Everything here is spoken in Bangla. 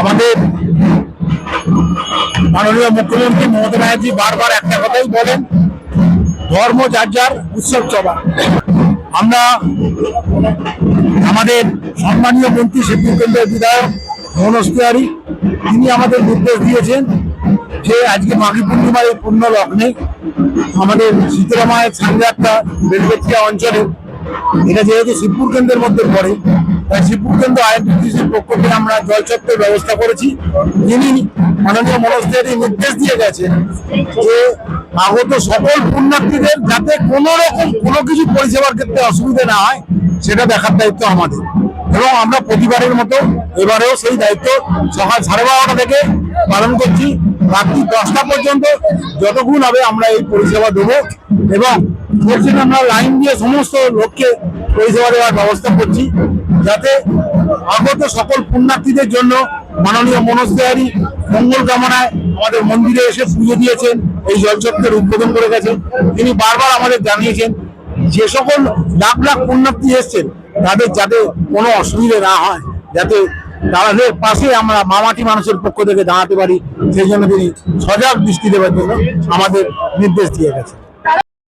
আমাদের মাননীয় মুখ্যমন্ত্রী মমতা ব্যানার্জি বারবার একটা কথাই বলেন, ধর্ম যার যার উৎসব সভা আমরা আমাদের সম্মানীয় মন্ত্রী শিবপুর কেন্দ্রের বিধায়ক মনোজ তিওয়ারি, তিনি আমাদের নির্দেশ দিয়েছেন যে আজকে মাঘী পূর্ণিমার এই পূর্ণ লগ্নে আমাদের শীতলা মায়ের সাংযাত্রা বেলবেচিয়া অঞ্চলে এটা যেহেতু শিবপুর কেন্দ্রের মধ্যে পড়ে, তাই শিবপুর কেন্দ্র আইএনটিসির পক্ষ থেকে আমরা জল জলচক্রের ব্যবস্থা করেছি। তিনি মাননীয় মনোজ নির্দেশ দিয়ে গেছেন যে আগত সকল পুণ্যার্থীদের যাতে কোনো রকম কোনো কিছু পরিষেবার ক্ষেত্রে অসুবিধা না হয়, সেটা দেখার দায়িত্ব আমাদের। এবং আমরা প্রতিবারের মতো এবারেও সেই দায়িত্ব সকাল সাড়ে বারোটা থেকে পালন করছি। রাত্রি দশটা পর্যন্ত যতক্ষণ হবে আমরা এই পরিষেবা দেবো এবং বলছেন আমরা লাইন দিয়ে সমস্ত লোককে পরিষেবা দেওয়ার ব্যবস্থা করছি যাতে আগত সকল পুণ্যার্থীদের জন্য মাননীয় মনোজ বিহারী মঙ্গল কামনায় আমাদের মন্দিরে এসে পুজো দিয়েছেন, এই জলচক্রের উদ্বোধন করে গেছেন। তিনি বারবার আমাদের জানিয়েছেন, যে সকল লাখ লাখ পুণ্যার্থী এসছেন, তাদের যাতে কোনো অসুবিধে না হয়, যাতে তাদের পাশে আমরা মামাটি মানুষের পক্ষ থেকে দাঁড়াতে পারি, সেই জন্য তিনি সজাগ দৃষ্টি দেওয়ার জন্য আমাদের নির্দেশ দিয়ে গেছেন।